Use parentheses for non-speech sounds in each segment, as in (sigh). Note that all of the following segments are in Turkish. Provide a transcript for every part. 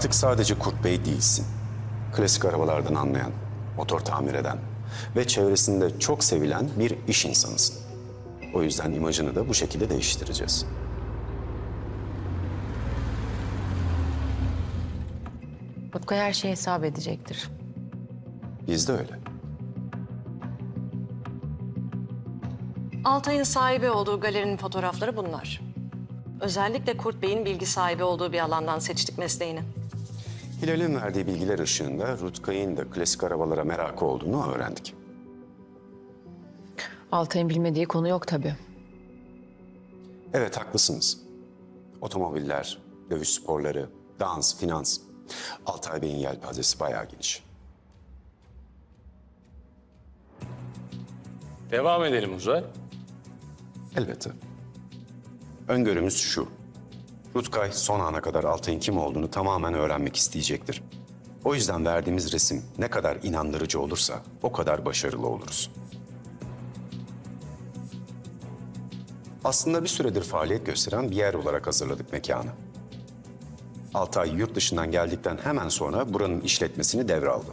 Artık sadece Kurt Bey değilsin. Klasik arabalardan anlayan, motor tamir eden ve çevresinde çok sevilen bir iş insanısın. O yüzden imajını da bu şekilde değiştireceğiz. Utku her şeyi hesap edecektir. Biz de öyle. Altay'ın sahibi olduğu galerinin fotoğrafları bunlar. Özellikle Kurt Bey'in bilgi sahibi olduğu bir alandan seçtik mesleğini. Hilal'in verdiği bilgiler ışığında Rutkay'ın da klasik arabalara merakı olduğunu öğrendik. Altay'ın bilmediği konu yok tabii. Evet haklısınız. Otomobiller, dövüş sporları, dans, finans. Altay Bey'in yelpazesi bayağı geniş. Devam edelim Uzay. Elbette. Öngörümüz şu. Rutkay son ana kadar Altay'ın kim olduğunu tamamen öğrenmek isteyecektir. O yüzden verdiğimiz resim ne kadar inandırıcı olursa o kadar başarılı oluruz. Aslında bir süredir faaliyet gösteren bir yer olarak hazırladık mekanı. Altay yurt dışından geldikten hemen sonra buranın işletmesini devraldı.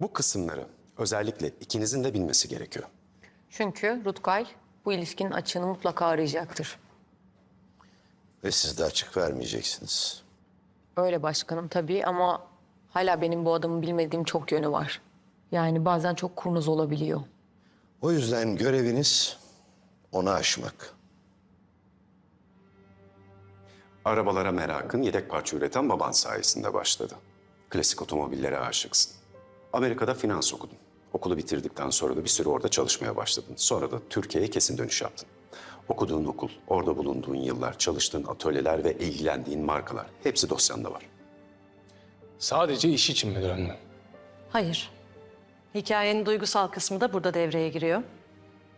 Bu kısımları özellikle ikinizin de bilmesi gerekiyor. Çünkü Rutkay bu ilişkinin açığını mutlaka arayacaktır. Ve siz de açık vermeyeceksiniz. Öyle başkanım tabii ama hala benim bu adamı bilmediğim çok yönü var. Yani bazen çok kurnuz olabiliyor. O yüzden göreviniz onu aşmak. Arabalara merakın yedek parça üreten baban sayesinde başladı. Klasik otomobillere aşıksın. Amerika'da finans okudun. Okulu bitirdikten sonra da bir süre orada çalışmaya başladın. Sonra da Türkiye'ye kesin dönüş yaptın. Okuduğun okul, orada bulunduğun yıllar, çalıştığın atölyeler ve ilgilendiğin markalar hepsi dosyanda var. Sadece iş için mi döndün? Hayır. Hikayenin duygusal kısmı da burada devreye giriyor.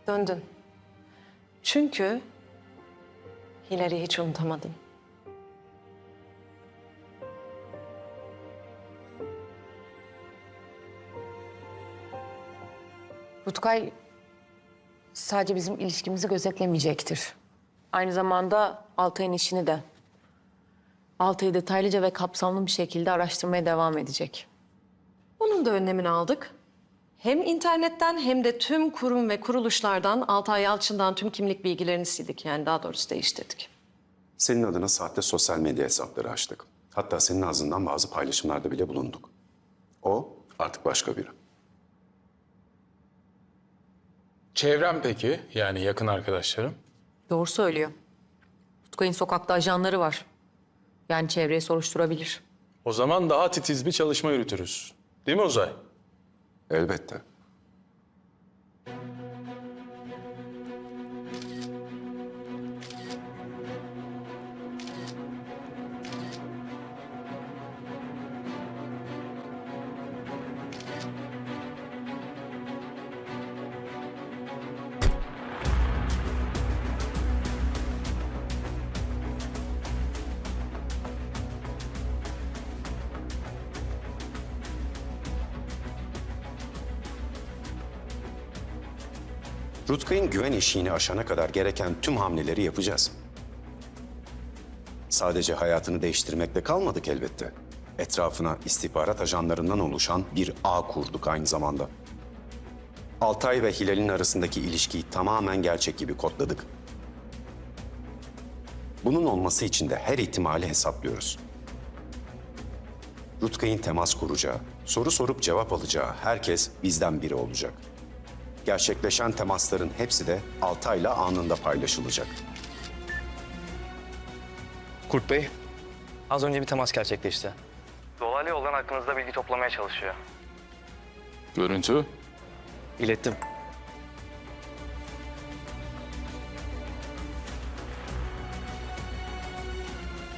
Döndün. Çünkü Hilal'i hiç unutamadın. Rutkay sadece bizim ilişkimizi gözetlemeyecektir. Aynı zamanda Altay'ın işini de. Altay'ı detaylıca ve kapsamlı bir şekilde araştırmaya devam edecek. Onun da önlemini aldık. Hem internetten hem de tüm kurum ve kuruluşlardan Altay Yalçın'dan tüm kimlik bilgilerini sildik. Yani daha doğrusu değiştirdik. Senin adına sahte sosyal medya hesapları açtık. Hatta senin ağzından bazı paylaşımlarda bile bulunduk. O artık başka biri. Çevrem peki? Yani yakın arkadaşlarım. Doğru söylüyor. Rutkay'ın sokakta ajanları var. Yani çevreyi soruşturabilir. O zaman daha titiz bir çalışma yürütürüz. Değil mi Uzay? Elbette. Rutkay'ın güven eşiğini aşana kadar gereken tüm hamleleri yapacağız. Sadece hayatını değiştirmekle kalmadık elbette. Etrafına istihbarat ajanlarından oluşan bir ağ kurduk aynı zamanda. Altay ve Hilal'in arasındaki ilişkiyi tamamen gerçek gibi kodladık. Bunun olması için de her ihtimali hesaplıyoruz. Rutkay'ın temas kuracağı, soru sorup cevap alacağı herkes bizden biri olacak. Gerçekleşen temasların hepsi de Altay'la anında paylaşılacak. Kurt Bey, az önce bir temas gerçekleşti. Dolaylı yoldan hakkınızda bilgi toplamaya çalışıyor. Görüntü? İlettim.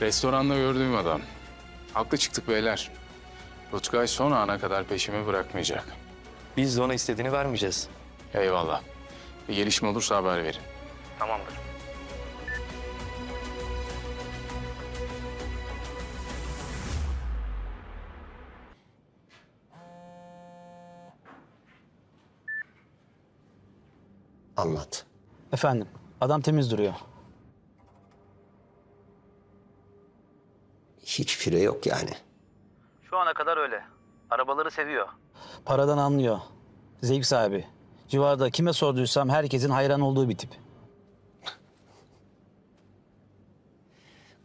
Restoranda gördüğüm adam. Haklı çıktık beyler. Rutkay son ana kadar peşimi bırakmayacak. Biz de ona istediğini vermeyeceğiz. Eyvallah. Bir gelişme olursa haber verin. Tamamdır. Anlat. Efendim, adam temiz duruyor. Hiç fire yok yani. Şu ana kadar öyle. Arabaları seviyor. Paradan anlıyor. Zevk sahibi. Civarda kime sorduysam herkesin hayran olduğu bir tip.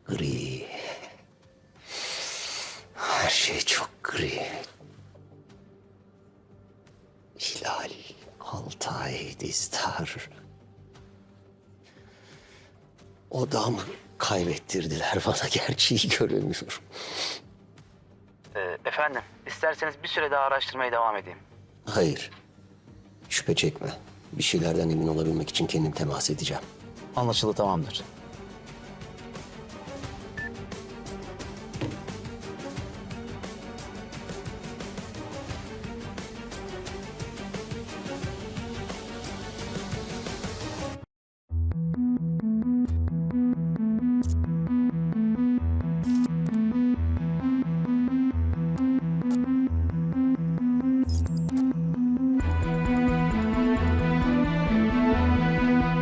Gri. Her şey çok gri. Hilal, Altay, Dizdar. Odamı kaybettirdiler bana. (laughs) Gerçeği göremiyorum. Ee, efendim, isterseniz bir süre daha araştırmaya devam edeyim. Hayır. Şüphe çekme. Bir şeylerden emin olabilmek için kendim temas edeceğim. Anlaşıldı tamamdır.